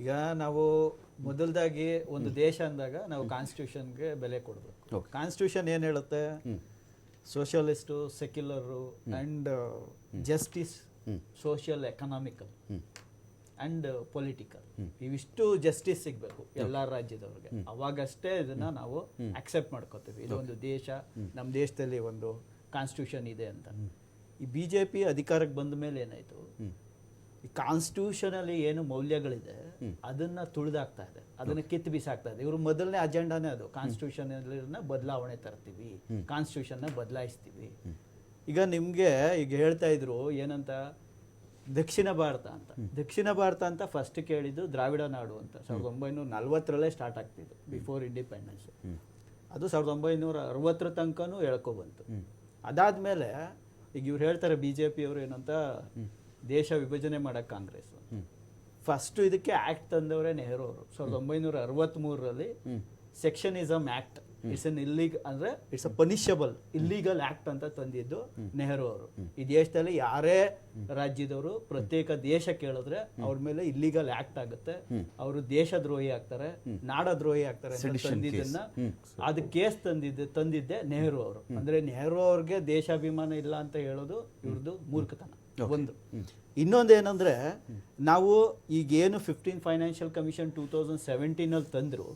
ಈಗ ನಾವು ಮೊದಲದಾಗಿ ಒಂದು ದೇಶ ಅಂದಾಗ ನಾವು ಕಾನ್ಸ್ಟಿಟ್ಯೂಷನ್ಗೆ ಬೆಲೆ ಕೊಡಬೇಕು. ಕಾನ್ಸ್ಟಿಟ್ಯೂಷನ್ ಏನು ಹೇಳುತ್ತೆ? Socialist secular and justice social economical and political ಇವಿಷ್ಟು ಜಸ್ಟಿಸ್ ಸಿಗಬೇಕು ಎಲ್ಲ ರಾಜ್ಯದವ್ರಿಗೆ. ಅವಾಗಷ್ಟೇ ಇದನ್ನ ನಾವು ಅಕ್ಸೆಪ್ಟ್ ಮಾಡ್ಕೋತೀವಿ. ಇದೊಂದು ದೇಶ ನಮ್ಮ ದೇಶದಲ್ಲಿ ಒಂದು ಕಾನ್ಸ್ಟಿಟ್ಯೂಷನ್ ಇದೆ ಅಂತ. ಈ ಬಿ ಜೆ ಪಿ ಅಧಿಕಾರಕ್ಕೆ ಬಂದ ಮೇಲೆ ಏನಾಯ್ತು? ಕಾನ್ಸ್ಟಿಟ್ಯೂಷನಲ್ಲಿ ಏನು ಮೌಲ್ಯಗಳಿದೆ ಅದನ್ನ ತುಳಿದಾಕ್ತಾ ಇದೆ. ಅದನ್ನ ಕಿತ್ತು ಬಿಸಾಕ್ತಾ ಇದೆ. ಇವರು ಮೊದಲನೇ ಅಜೆಂಡಾನೇ ಅದು. ಕಾನ್ಸ್ಟಿಟ್ಯೂಷನ್ ಬದಲಾವಣೆ ತರ್ತೀವಿ. ಕಾನ್ಸ್ಟಿಟ್ಯೂಷನ್ನ ಬದಲಾಯಿಸ್ತೀವಿ. ಈಗ ನಿಮ್ಗೆ ಈಗ ಹೇಳ್ತಾ ಇದ್ರು ಏನಂತ? ದಕ್ಷಿಣ ಭಾರತ ಅಂತ. ದಕ್ಷಿಣ ಭಾರತ ಅಂತ ಫಸ್ಟ್ ಕೇಳಿದ್ದು ದ್ರಾವಿಡ ನಾಡು ಅಂತ. ಸಾವಿರದ ಒಂಬೈನೂರ ನಲ್ವತ್ತರಲ್ಲೇ ಸ್ಟಾರ್ಟ್ ಆಗ್ತಿದ್ದು ಬಿಫೋರ್ ಇಂಡಿಪೆಂಡೆನ್ಸ್ ಅದು ಸಾವಿರದ ಒಂಬೈನೂರ ಅರವತ್ತರ ತನಕನೂ ಹೇಳ್ಕೊಬಂತು ಅದಾದ್ಮೇಲೆ ಈಗ ಇವ್ರು ಹೇಳ್ತಾರೆ ಬಿ ಜೆ ಪಿಯವರು ಏನಂತ? ದೇಶ ವಿಭಜನೆ ಮಾಡಕ್ ಕಾಂಗ್ರೆಸ್. ಫಸ್ಟ್ ಇದಕ್ಕೆ ಆಕ್ಟ್ ತಂದವರೇ ನೆಹರು ಅವರು. ಸಾವಿರದ ಒಂಬೈನೂರ ಅರವತ್ಮೂರರಲ್ಲಿ ಸೆಕ್ಷನಿಸಮ್ ಆಕ್ಟ್ ಇಟ್ಸ್ ಅನ್ ಇಲ್ಲೀಗ್ ಅಂದ್ರೆ it's a punishable illegal act ಅಂತ ತಂದಿದ್ದು ನೆಹರು ಅವರು. ಈ ದೇಶದಲ್ಲಿ ಯಾರೇ ರಾಜ್ಯದವರು ಪ್ರತ್ಯೇಕ ದೇಶ ಕೇಳಿದ್ರೆ ಅವ್ರ ಮೇಲೆ ಇಲ್ಲಿಗಲ್ ಆಕ್ಟ್ ಆಗುತ್ತೆ. ಅವರು ದೇಶದ್ರೋಹಿ ಆಗ್ತಾರೆ ನಾಡದ್ರೋಹಿ ಆಗ್ತಾರೆ ಅಂತ ತಂದಿದ್ದನ್ನ ಅದು ಕೇಸ್ ತಂದಿದ್ದೆ ತಂದಿದ್ದೆ ನೆಹರು ಅವರು. ಅಂದ್ರೆ ನೆಹರು ಅವ್ರಿಗೆ ದೇಶಾಭಿಮಾನ ಇಲ್ಲ ಅಂತ ಹೇಳೋದು ಇವ್ರದ್ದು ಮೂರ್ಖತನ. ಒಂದು. ಇನ್ನೊಂದು ಏನಂದ್ರೆ ನಾವು ಈಗೇನು fifteen financial commission two thousand seventeen ಅಲ್ಲಿ ತಂದ್ರು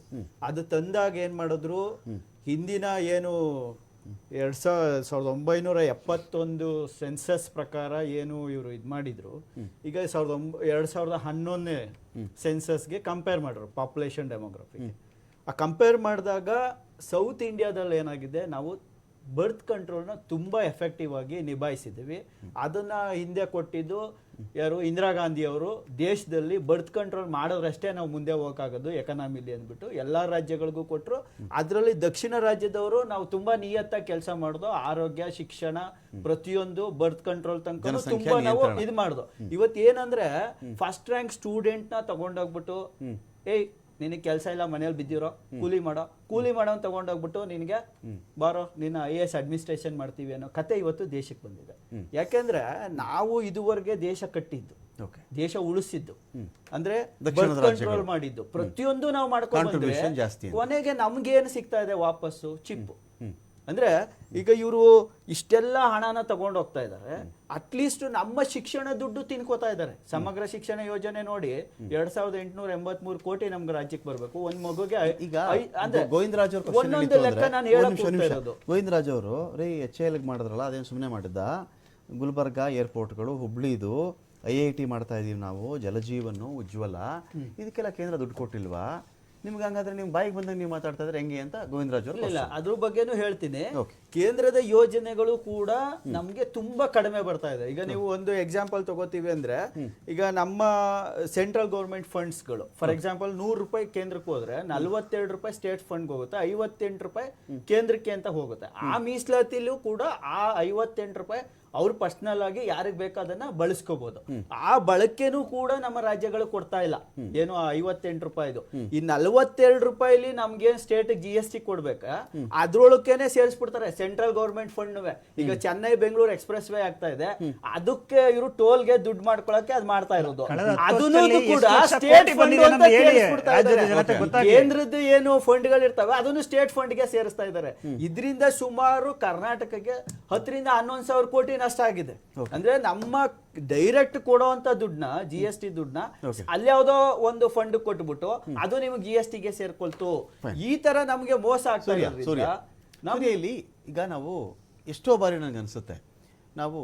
ಅದು ತಂದಾಗ ಏನ್ ಮಾಡಿದ್ರು ಹಿಂದಿನ ಏನು ಎರಡ್ ಸಾವಿರ ಸಾವಿರದ ಒಂಬೈನೂರ ಎಪ್ಪತ್ತೊಂದು ಸೆನ್ಸಸ್ ಪ್ರಕಾರ ಏನು ಇವರು ಇದು ಮಾಡಿದ್ರು ಈಗ ಸಾವಿರದ ಒಂಬ ಎರಡ್ ಸಾವಿರದ ಹನ್ನೊಂದನೇ ಸೆನ್ಸಸ್ಗೆ ಕಂಪೇರ್ ಮಾಡಿದ್ರು ಪಾಪ್ಯುಲೇಷನ್ ಡೆಮೋಗ್ರಫಿ ಆ ಕಂಪೇರ್ ಮಾಡಿದಾಗ ಸೌತ್ ಇಂಡಿಯಾದಲ್ಲಿ ಏನಾಗಿದೆ ನಾವು ಬರ್ತ್ ಕಂಟ್ರೋಲ್ನ ತುಂಬ ಎಫೆಕ್ಟಿವ್ ಆಗಿ ನಿಭಾಯಿಸಿದ್ವಿ. ಅದನ್ನ ಹಿಂದೆ ಕೊಟ್ಟಿದ್ದು ಯಾರು? ಇಂದಿರಾ ಗಾಂಧಿ ಅವರು. ದೇಶದಲ್ಲಿ ಬರ್ತ್ ಕಂಟ್ರೋಲ್ ಮಾಡೋದ್ರಷ್ಟೇ ನಾವು ಮುಂದೆ ಹೋಗೋಕ್ಕಾಗೋದು ಎಕನಾಮಿಲಿ ಅಂದ್ಬಿಟ್ಟು. ಎಲ್ಲ ರಾಜ್ಯಗಳಿಗೂ ಕೊಟ್ಟರು ಅದರಲ್ಲಿ ದಕ್ಷಿಣ ರಾಜ್ಯದವರು ನಾವು ತುಂಬಾ ನಿಯತ್ತಾಗಿ ಕೆಲಸ ಮಾಡೋದು. ಆರೋಗ್ಯ ಶಿಕ್ಷಣ ಪ್ರತಿಯೊಂದು ಬರ್ತ್ ಕಂಟ್ರೋಲ್ ತನಕ ತುಂಬಾ ನಾವು. ಇದು ಮಾಡ್ದು ಇವತ್ತು ಏನಂದ್ರೆ ಫಸ್ಟ್ ರ್ಯಾಂಕ್ ಸ್ಟೂಡೆಂಟ್ನ ನ ತಗೊಂಡೋಗ್ಬಿಟ್ಟು ಏಯ್ ನಿನಗೆ ಕೆಲಸ ಇಲ್ಲ ಮನೇಲಿ ಬಿದ್ದಿರೋ ಕೂಲಿ ಮಾಡೋ. ಕೂಲಿ ಮಾಡೋ ಅಂತ ತಗೊಂಡೋಗ್ಬಿಟ್ಟು ನಿನಗೆ ಬಾರೋ ನಿನ್ನ ಐ ಎಸ್ ಅಡ್ಮಿನಿಸ್ಟ್ರೇಷನ್ ಮಾಡ್ತೀವಿ ಅನ್ನೋ ಕತೆ ಇವತ್ತು ದೇಶಕ್ಕೆ ಬಂದಿದೆ. ಯಾಕೆಂದ್ರೆ ನಾವು ಇದುವರೆಗೆ ದೇಶ ಕಟ್ಟಿದ್ದು ದೇಶ ಉಳಿಸಿದ್ದು ಅಂದ್ರೆ ಕಂಟ್ರೋಲ್. ಮಾಡಿದ್ದು. ಪ್ರತಿಯೊಂದು ನಾವು ಮಾಡ್ಕೊಂಡು ಕೊನೆಗೆ ನಮ್ಗೆ ಜಾಸ್ತಿ ಕೊನೆಗೆ ನಮ್ಗೇನು ಸಿಗ್ತಾ ಇದೆ? ವಾಪಸ್ಸು ಚಿಪ್ಪು. ಅಂದ್ರೆ ಈಗ ಇವರು ಇಷ್ಟೆಲ್ಲ ಹಣನ ತಗೊಂಡು ಹೋಗ್ತಾ ಇದ್ದಾರೆ ಅಟ್ಲೀಸ್ಟ್ ನಮ್ಮ ಶಿಕ್ಷಣ ದುಡ್ಡು ತಿನ್ಕೋತಾ ಇದ್ದಾರೆ ಸಮಗ್ರ ಶಿಕ್ಷಣ ಯೋಜನೆ ನೋಡಿ ಎರಡ್ ಸಾವಿರದ ಎಂಟುನೂರ ಎಂಬತ್ಮೂರು ಕೋಟಿ ನಮ್ಗೆ ರಾಜ್ಯಕ್ಕೆ ಬರಬೇಕು. ಒಂದ್ ಮಗುಗೆ ಈಗ ಅಂದ್ರೆ ಗೋವಿಂದರಾಜ್ ಅವ್ರ ಗೋವಿಂದರಾಜ್ ಅವರು ರೀ ಎಚ್ ಎಲ್ ಮಾಡಿದ್ರಲ್ಲ ಅದೇನು ಸುಮ್ಮನೆ ಮಾಡಿದ್ದ? ಗುಲ್ಬರ್ಗ ಏರ್ಪೋರ್ಟ್ಗಳು ಹುಬ್ಳಿದು ಐ ಐ ಟಿ ಮಾಡ್ತಾ ಇದೀವಿ ನಾವು ಜಲಜೀವನ ಉಜ್ವಲ. ಇದಕ್ಕೆಲ್ಲ ಕೇಂದ್ರ ದುಡ್ಡು ಕೊಟ್ಟಿಲ್ವಾ? ನಿಮ್ಗೆ ಹಂಗಾದ್ರೆ ನಿಮ್ ಬಾಯಿಗೆ ಬಂದಾಗ ನೀವು ಮಾತಾಡ್ತಾ ಇದ್ರೆ ಹೆಂಗೆ ಅಂತ ಗೋವಿಂದರಾಜ್ ಅವರು ಇಲ್ಲ ಅದ್ರ ಬಗ್ಗೆನೂ ಹೇಳ್ತೀನಿ. ಕೇಂದ್ರದ ಯೋಜನೆಗಳು ಕೂಡ ನಮ್ಗೆ ತುಂಬಾ ಕಡಿಮೆ ಬರ್ತಾ ಇದೆ. ಈಗ ನೀವು ಒಂದು ಎಕ್ಸಾಂಪಲ್ ತಗೋತೀವಿ ಅಂದ್ರೆ ಈಗ ನಮ್ಮ ಸೆಂಟ್ರಲ್ ಗೌರ್ಮೆಂಟ್ ಫಂಡ್ಸ್ಗಳು ಫಾರ್ ಎಕ್ಸಾಂಪಲ್ ನೂರು ರೂಪಾಯಿ ಕೇಂದ್ರಕ್ಕೆ ಹೋದ್ರೆ ನಲ್ವತ್ತೆರಡು ರೂಪಾಯಿ ಸ್ಟೇಟ್ ಫಂಡ್ ಹೋಗುತ್ತೆ ಐವತ್ತೆಂಟು ರೂಪಾಯಿ ಕೇಂದ್ರಕ್ಕೆ ಅಂತ ಹೋಗುತ್ತೆ. ಆ ಮೀಸಲಾತಿಲೂ ಕೂಡ ಆ ಐವತ್ತೆಂಟು ರೂಪಾಯಿ ಅವ್ರು ಪರ್ಸನಲ್ ಆಗಿ ಯಾರಿಗ್ ಬೇಕಾದನ್ನ ಬಳಸ್ಕೋಬಹುದು ಆ ಬಳಕೆನೂ ಕೂಡ ನಮ್ಮ ರಾಜ್ಯಗಳು ಕೊಡ್ತಾ ಇಲ್ಲ. ಏನು ಆ ಐವತ್ತೆಂಟು ರೂಪಾಯಿದು. ಈ ನಲ್ವತ್ತೆರಡು ರೂಪಾಯಿಲಿ ನಮ್ಗೇನ್ ಸ್ಟೇಟ್ ಜಿ ಎಸ್ ಟಿ ಕೊಡ್ಬೇಕಾ? ಅದ್ರೊಳಕ್ಕೇನೆ ಸೇರಿಸ್ಬಿಡ್ತಾರೆ. ಸೆಂಟ್ರಲ್ ಗೌರ್ಮೆಂಟ್ ಫಂಡ್ ಈಗ ಚೆನ್ನೈ ಬೆಂಗಳೂರು ಎಕ್ಸ್ಪ್ರೆಸ್ ವೇ ಆಗ್ತಾ ಇದೆ. ಅದಕ್ಕೆ ಇವರು ಟೋಲ್ಗೆ ದುಡ್ಡು ಮಾಡ್ಕೊಳಕ್ಕೆ ಅದ್ ಮಾಡ್ತಾ ಇರೋದು. ಅದನ್ನು ಕೂಡ ಸ್ಟೇಟ್. ಕೇಂದ್ರದ್ದು ಏನು ಫಂಡ್ಗಳು ಇರ್ತವೆ ಅದನ್ನು ಸ್ಟೇಟ್ ಫಂಡ್ಗೆ ಸೇರಿಸ್ತಾ ಇದ್ದಾರೆ. ಇದರಿಂದ ಸುಮಾರು ಕರ್ನಾಟಕಕ್ಕೆ ಹತ್ತರಿಂದ ಹನ್ನೊಂದು ಸಾವಿರ ಕೋಟಿ ನಷ್ಟ ಆಗಿದೆ. ಅಂದ್ರೆ ನಮ್ಮ ಡೈರೆಕ್ಟ್ ಕೊಡುವಂತ ದುಡ್ಡನ್ನ ಜಿ ಎಸ್ ಟಿ ದುಡ್ಡನ್ನ ಅಲ್ಲಿ ಯಾವ್ದೋ ಒಂದು ಫಂಡ್ ಕೊಟ್ಬಿಟ್ಟು ಅದು ನಿಮ್ಗೆ ಜಿ ಎಸ್ ಟಿಗೆ ಸೇರ್ಕೊಳ್ತು. ಈ ತರ ನಮ್ಗೆ ಮೋಸ ಆಗ್ತಾ ಸೂರ್ಯ ಇರೋದ್ರಿಂದ ಸೂರ್ಯ. ನಮ್ ಸೂರ್ಯ ಇಲ್ಲಿ ಈಗ ನಾವು ಎಷ್ಟೋ ಬಾರಿ ನನಗೆ ಅನ್ಸುತ್ತೆ. ನಾವು